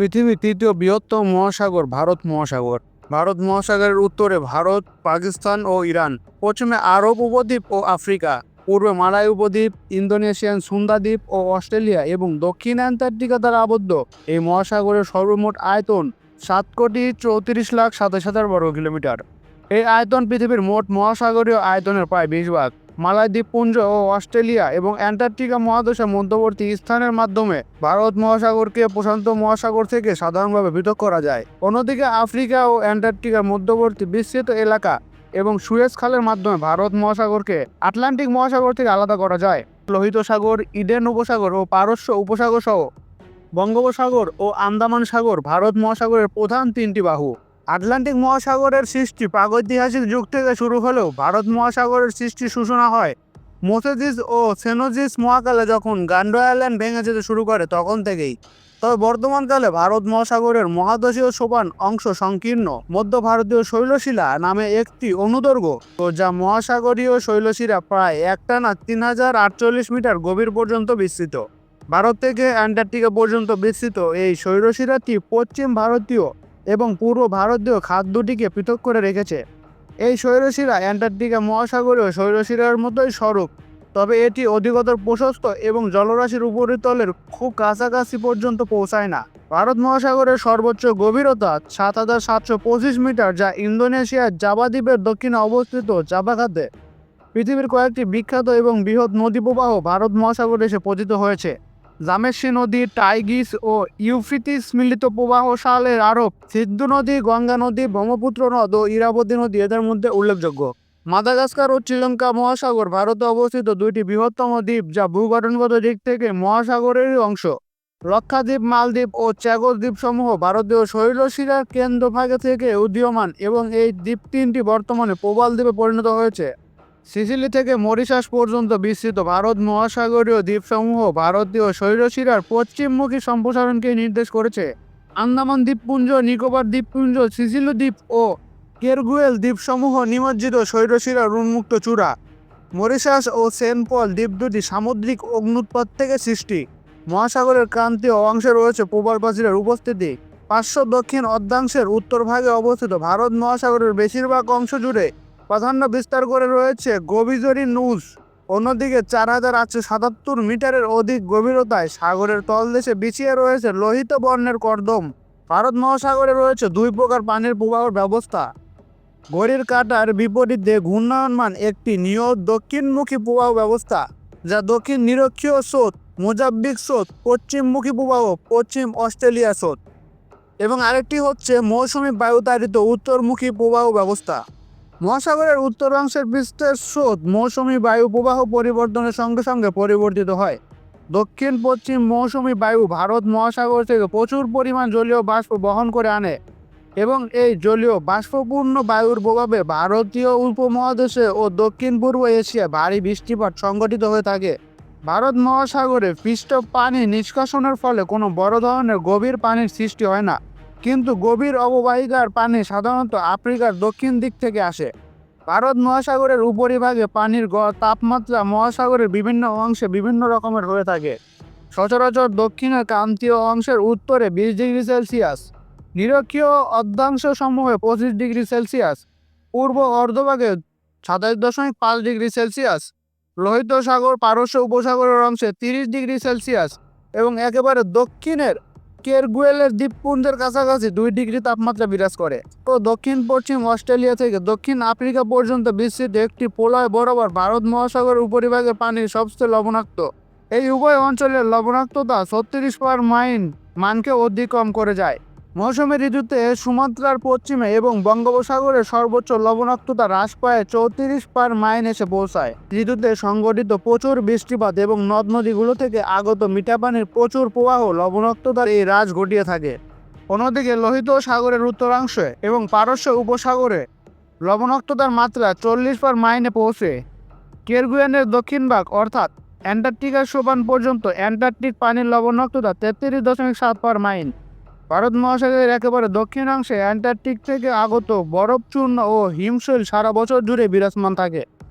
পৃথিবীর তৃতীয় বৃহত্তম মহাসাগর ভারত মহাসাগর। ভারত মহাসাগরের উত্তরে ভারত, পাকিস্তান ও ইরান। পশ্চিমে আরব উপদ্বীপ ও আফ্রিকা। পূর্বে মালয় উপদ্বীপ, ইন্দোনেশিয়ান সুন্দা দ্বীপ ও অস্ট্রেলিয়া এবং দক্ষিণ অ্যান্টার্কটিকা দ্বারা আবদ্ধ। এই মহাসাগরের সর্বমোট আয়তন সাত কোটি চৌত্রিশ লাখ সাতাশ হাজার বর্গ কিলোমিটার। এই আয়তন পৃথিবীর মোট মহাসাগরীয় আয়তনের প্রায় বিশ ভাগ। মালয় দ্বীপপুঞ্জ ও অস্ট্রেলিয়া এবং অ্যান্টার্কটিকা মহাদেশের মধ্যবর্তী স্থানের মাধ্যমে ভারত মহাসাগরকে প্রশান্ত মহাসাগর থেকে সাধারণভাবে পৃথক করা যায়। অন্যদিকে আফ্রিকা ও অ্যান্টার্কটিকার মধ্যবর্তী বিস্তৃত এলাকা এবং সুয়েজ খালের মাধ্যমে ভারত মহাসাগরকে আটলান্টিক মহাসাগর থেকে আলাদা করা যায়। লোহিত সাগর, ইডেন উপসাগর ও পারস্য উপসাগর সহ বঙ্গোপসাগর ও আন্দামান সাগর ভারত মহাসাগরের প্রধান তিনটি বাহু। আটলান্টিক মহাসাগরের সৃষ্টি প্রাগৈতিহাসিক যুগ থেকে শুরু হলেও ভারত মহাসাগরের সৃষ্টি সূচনা হয়। মোসেজিস ও সেনোজিস মহাকালে যখন গান্ডো আইল্যান্ড ভেঙে যেতে শুরু করে তখন থেকেই। তবে বর্তমানকালে ভারত মহাসাগরের মহাদেশীয় সোপান অংশ সংকীর্ণ। মধ্য ভারতীয় শৈলশিলা নামে একটি অনুদৈর্ঘ্য যা মহাসাগরীয় শৈলশিলা প্রায় একটানা তিন হাজার আটচল্লিশ মিটার গভীর পর্যন্ত বিস্তৃত। ভারত থেকে অ্যান্টার্কটিকা পর্যন্ত বিস্তৃত এই শৈলশিলাটি পশ্চিম ভারতীয় এবং পূর্ব ভারতীয় খাদ্যটিকে পৃথক করে রেখেছে। এই শৈলশিলা অ্যান্টার্কটিকা মহাসাগরীয় শৈলশিলার মতোই স্বরূপ, তবে এটি অধিকতর প্রশস্ত এবং জলরাশির উপরিতলের খুব কাছাকাছি পর্যন্ত পৌঁছায় না। ভারত মহাসাগরের সর্বোচ্চ গভীরতা সাত হাজার সাতশো পঁচিশ মিটার, যা ইন্দোনেশিয়ার জাবা দ্বীপের দক্ষিণে অবস্থিত জাভা খাতে। পৃথিবীর কয়েকটি বিখ্যাত এবং বৃহৎ নদী প্রবাহ ভারত মহাসাগরে এসে পতিত হয়েছে। জামেসি নদী, টাইগিস ও ইউফ্রিতিস মিলিত প্রবাহ সালের আরব সিন্ধু নদী, গঙ্গা নদী, ব্রহ্মপুত্র নদ ও ইরাবতী নদী এদের মধ্যে উল্লেখযোগ্য। মাদাগাস্কার ও শ্রীলঙ্কা মহাসাগর ভারতে অবস্থিত দুইটি বৃহত্তম দ্বীপ যা ভূগঠনগত দিক থেকে মহাসাগরেরই অংশ। লক্ষাদ্বীপ, মালদ্বীপ ও চ্যাগর দ্বীপসমূহ ভারতীয় শৈলশিলার কেন্দ্রভাগে থেকে উদীয়মান এবং এই দ্বীপ তিনটি বর্তমানে প্রবাল দ্বীপে পরিণত হয়েছে। সিসিলি থেকে মরিশাস পর্যন্ত বিস্তৃত ভারত মহাসাগরীয় দ্বীপসমূহ ভারতীয় শৈলশিলার পশ্চিমমুখী সম্প্রসারণকে নির্দেশ করেছে। আন্দামান দ্বীপপুঞ্জ, নিকোবর দ্বীপপুঞ্জ, সিসিলি দ্বীপ ও কেরগুয়েল দ্বীপসমূহ নিমজ্জিত শৈলশিলার উন্মুক্ত চূড়া। মরিশাস ও সেন্ট পল দ্বীপ দুটি সামুদ্রিক অগ্নুৎপাত থেকে সৃষ্টি। মহাসাগরের ক্রান্তীয় অংশে রয়েছে প্রবাল প্রাচীরের উপস্থিতি। পাঁচশো দক্ষিণ অর্ধাংশের উত্তর ভাগে অবস্থিত ভারত মহাসাগরের বেশিরভাগ অংশ জুড়ে প্রাধান্য বিস্তার করে রয়েছে গভীজরি নুজ। অন্যদিকে চার হাজার আটশো সাতাত্তর মিটারের অধিক গভীরতায় সাগরের তলদেশে বিছিয়ে রয়েছে লোহিত বর্ণের কর্দম। ভারত মহাসাগরে রয়েছে দুই প্রকার পানির প্রবাহের ব্যবস্থা। ঘড়ির কাঁটার বিপরীতে ঘূর্ণায়মান একটি নিয়ত দক্ষিণমুখী প্রবাহ ব্যবস্থা, যা দক্ষিণ নিরক্ষীয় স্রোত মোজাব্বিক স্রোত, পশ্চিমমুখী প্রবাহ, পশ্চিম অস্ট্রেলিয়া স্রোত। এবং আরেকটি হচ্ছে মৌসুমী বায়ুতারিত উত্তরমুখী প্রবাহ ব্যবস্থা। মহাসাগরের উত্তরাংশের পৃষ্ঠের স্রোত মৌসুমি বায়ু প্রবাহ পরিবর্তনের সঙ্গে সঙ্গে পরিবর্তিত হয়। দক্ষিণ, পশ্চিম মৌসুমি বায়ু ভারত মহাসাগর থেকে প্রচুর পরিমাণ জলীয় বাষ্প বহন করে আনে এবং এই জলীয় বাষ্পপূর্ণ বায়ুর প্রভাবে ভারতীয় উপমহাদেশে ও দক্ষিণ পূর্ব এশিয়ায় ভারী বৃষ্টিপাত সংঘটিত হয়ে থাকে। ভারত মহাসাগরে পৃষ্ঠ পানি নিষ্কাশনের ফলে কোনো বড় ধরনের গভীর পানির সৃষ্টি হয় না। কিন্তু গভীর অববাহিকার পানি সাধারণত আফ্রিকার দক্ষিণ দিক থেকে আসে। ভারত মহাসাগরের উপরিভাগে পানির গড় তাপমাত্রা মহাসাগরের বিভিন্ন অংশে বিভিন্ন রকমের হয়ে থাকে। সচরাচর দক্ষিণের ক্রান্তীয় অংশের উত্তরে বিশ ডিগ্রি সেলসিয়াস, নিরক্ষীয় অর্ধাংশ সমূহে পঁচিশ ডিগ্রি সেলসিয়াস, পূর্ব অর্ধভাগে সাতাশ দশমিক পাঁচ ডিগ্রি সেলসিয়াস, লোহিত সাগর পারস্য উপসাগরের অংশে তিরিশ ডিগ্রি সেলসিয়াস এবং একেবারে দক্ষিণের কেরগুয়েলের দ্বীপপুঞ্জের কাছাকাছি দুই ডিগ্রি তাপমাত্রা বিরাজ করে। তো দক্ষিণ, পশ্চিম অস্ট্রেলিয়া থেকে দক্ষিণ আফ্রিকা পর্যন্ত বিস্তৃত একটি প্রলয় বরাবর ভারত মহাসাগরের উপরিভাগের পানি সবচেয়ে লবণাক্ত। এই উভয় অঞ্চলের লবণাক্ততা ছত্রিশ পার মাইন মানকে অতিক্রম করে যায়। মৌসুমী ঋতুতে সুমাত্রার পশ্চিমে এবং বঙ্গোপসাগরের সর্বোচ্চ লবণাক্ততা হ্রাস পায় চৌত্রিশ পার মাইন এসে পৌঁছায়। ঋতুতে সংগঠিত প্রচুর বৃষ্টিপাত এবং নদ নদীগুলো থেকে আগত মিঠা পানির প্রচুর প্রবাহ লবণাক্ততার এই হ্রাস ঘটিয়ে থাকে। অন্যদিকে লোহিত সাগরের উত্তরাংশে এবং পারস্য উপসাগরে লবণাক্ততার মাত্রা চল্লিশ পার মাইনে পৌঁছে। কেরগুয়ানের দক্ষিণ ভাগ, অর্থাৎ অ্যান্টার্কটিকার সোপান পর্যন্ত অ্যান্টার্কটিক পানির লবণাক্ততা তেত্রিশ দশমিক সাত পার মাইন ভারত মহাসাগরের একেবারে দক্ষিণাংশে অ্যান্টার্কটিক থেকে আগত বরফচূর্ণ ও হিমশৈল সারা বছর জুড়ে বিরাজমান থাকে।